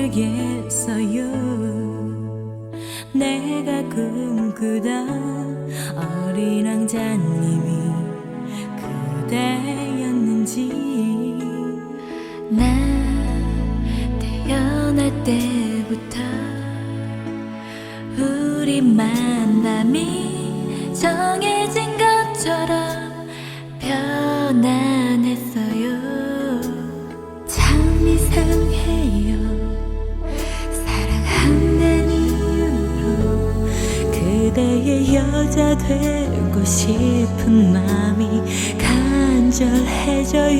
잘 모르겠어요. 내가 꿈꾸던 어린 왕자님이 그대였는지. 나 태어날 때부터 우리 만남이 정해진 것처럼 편안했어요 그대의 여자 되고 싶은 마음이 간절해져요